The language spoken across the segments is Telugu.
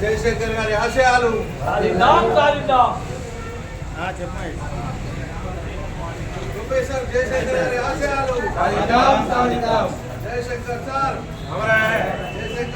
జయశంకర్ గారి ఆశయాలు చెప్పండి ప్రొఫెసర్ జయశంకర్ గారి ఆశయాలు జయశంకర్ సార్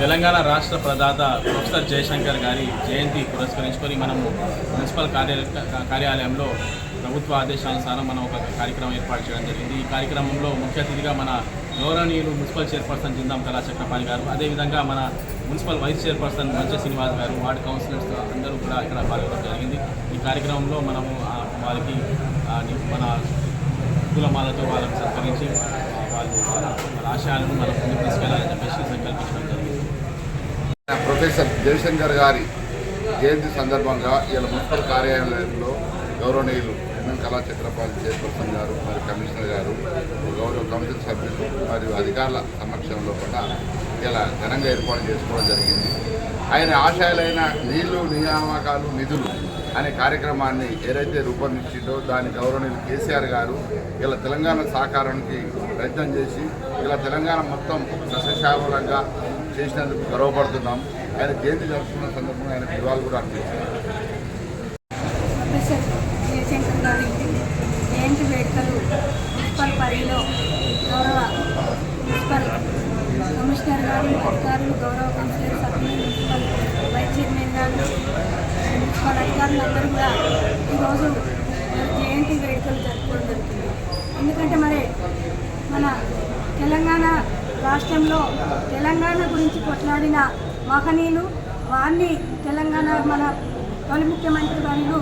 తెలంగాణ రాష్ట్ర ప్రదాత ప్రొఫెసర్ జయశంకర్ గారి జయంతి పురస్కరించుకొని మనము మున్సిపల్ కార్యాలయ కార్యాలయంలో ప్రభుత్వ ఆదేశానుసారం మనం ఒక కార్యక్రమం ఏర్పాటు చేయడం జరిగింది. ఈ కార్యక్రమంలో ముఖ్య అతిథిగా మన గౌరవనీయులు మున్సిపల్ చైర్పర్సన్ జిందాం కళా చక్రపాణి గారు అదేవిధంగా మన municipal vice chairperson Mancha Srinivas garu ward councillors అందరూ కూడా ఇక్కడ పాల్గొనడం జరిగింది. ఈ కార్యక్రమంలో మనము వారికి మన కులమాలతో వాళ్ళకి సత్కరించి ఆశయాలను ముందుకు తీసుకెళ్ళాలని చెప్పేసి సంకల్పించడం జరిగింది. ప్రొఫెసర్ జయశంకర్ గారి జయంతి సందర్భంగా ఇలా మున్సిపల్ కార్యాలయంలో గౌరవనీయులు ఎన్ఎం కళా చక్రపాణి చైర్పర్సన్ గారు మరి కమిషనర్ గారు గౌరవ కమిషన్ సభ్యులు మరియు అధికారుల సమక్షంలో కూడా ఇలా ఘనంగా ఏర్పాటు చేసుకోవడం జరిగింది. ఆయన ఆశయాలైన నీళ్ళు నియామకాలు నిధులు అనే కార్యక్రమాన్ని ఏదైతే రూపొందించిందో దాని గౌరవనీయులు కేసీఆర్ గారు ఇలా తెలంగాణ సహకారానికి ప్రయత్నం చేసి ఇలా తెలంగాణ మొత్తం సస్యశ్యామలంగా చేసినందుకు గర్వపడుతున్నాం. ఆయన జయంతి జరుపుకున్న సందర్భంగా ఆయన నివాళులు కూడా అర్పించారు ప్రొఫెసర్ జయశంకర్ గారి జయంతి వేడుకలు మున్సిపల్ పరిధిలో గౌరవ మున్సిపల్ కమిషనర్ అధికారులు గౌరవ కౌన్సిలర్ సభ్యులు మున్సిపల్ వైస్ చైర్మన్ గారు మున్సిపల్ అధికారులందరూ కూడా ఈరోజు జయంతి వేడుకలు జరుపుకోవడం జరుగుతుంది. ఎందుకంటే మరి మన తెలంగాణ రాష్ట్రంలో తెలంగాణ గురించి కొట్లాడిన మహనీయులు వారిని తెలంగాణ మన తొలి ముఖ్యమంత్రి వర్యులు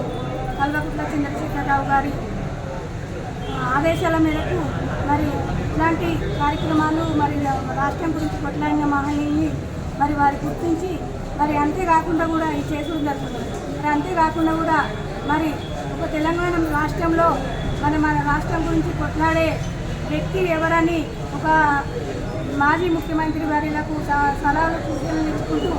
కల్వకుట్ల చంద్రశేఖరరావు గారి ఆదేశాల మేరకు ఇలాంటి కార్యక్రమాలు మరి రాష్ట్రం గురించి కొట్లాడిన మహనీయుని మరి వారు గుర్తించి మరి అంతేకాకుండా కూడా ఇది చేసుకుని జరుగుతుంది. మరి అంతేకాకుండా కూడా మరి ఒక తెలంగాణ రాష్ట్రంలో మరి మన రాష్ట్రం గురించి కొట్లాడే వ్యక్తి ఎవరని ఒక మాజీ ముఖ్యమంత్రి వారిలకు సలహాలు సూచనలు ఇచ్చుకుంటూ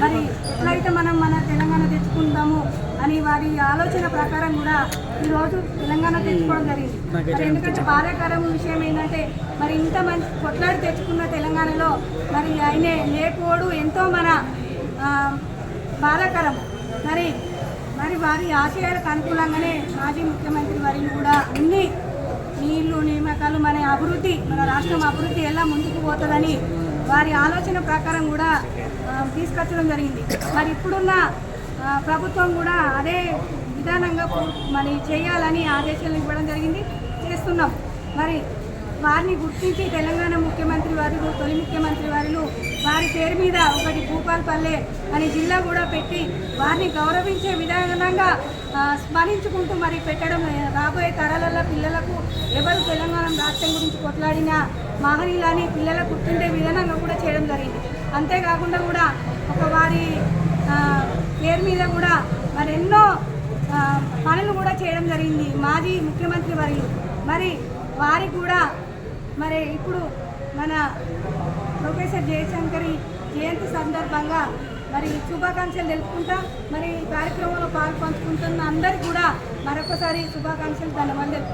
మరి ఎట్లయితే మనం మన తెలంగాణ తెచ్చుకుందాము అని వారి ఆలోచన ప్రకారం కూడా ఈరోజు తెలంగాణ తెచ్చుకోవడం జరిగింది. మరి ఎందుకంటే బాధాకరం విషయం ఏంటంటే మరి ఇంత మంచి కొట్లాడి తెచ్చుకున్న తెలంగాణలో మరి ఆయనే లేకపోవడం ఎంతో మన బాధాకరం. మరి మరి వారి ఆశయాలకు అనుకూలంగానే మాజీ ముఖ్యమంత్రి వారిని కూడా అన్ని నీళ్ళు నియామకాలు మన అభివృద్ధి మన రాష్ట్రం అభివృద్ధి ఎలా ముందుకు పోతుందని వారి ఆలోచన ప్రకారం కూడా తీసుకొచ్చడం జరిగింది. మరి ఇప్పుడున్న ప్రభుత్వం కూడా అదే విధానంగా మరి చేయాలని ఆదేశాలు ఇవ్వడం జరిగింది. చేస్తున్నాం. మరి వారిని గుర్తించి తెలంగాణ ముఖ్యమంత్రి వారు తొలి ముఖ్యమంత్రి వారు వారి పేరు మీద ఒకటి భూపాల్పల్లె అనే జిల్లా కూడా పెట్టి వారిని గౌరవించే విధానంగా స్మరించుకుంటూ మరి పెట్టడం రాబోయే తరాలలో పిల్లలకు ఎవరు తెలంగాణ రాష్ట్రం గురించి కొట్లాడినా మహనీయులని పిల్లలకు గుర్తుండే విధానంగా కూడా చేయడం జరిగింది. అంతేకాకుండా కూడా ఒక వారి పేరు మీద కూడా మరి ఎన్నో పనులు కూడా చేయడం జరిగింది. మాజీ ముఖ్యమంత్రి వర్యులు. మరి వారికి కూడా మరి ఇప్పుడు మన ప్రొఫెసర్ జయశంకరి జయంతి సందర్భంగా మరి శుభాకాంక్షలు తెలుపుకుంటా మరి ఈ కార్యక్రమంలో పాల్పంచుకుంటున్న అందరికీ కూడా మరొకసారి శుభాకాంక్షలు ధన్యవాదాలు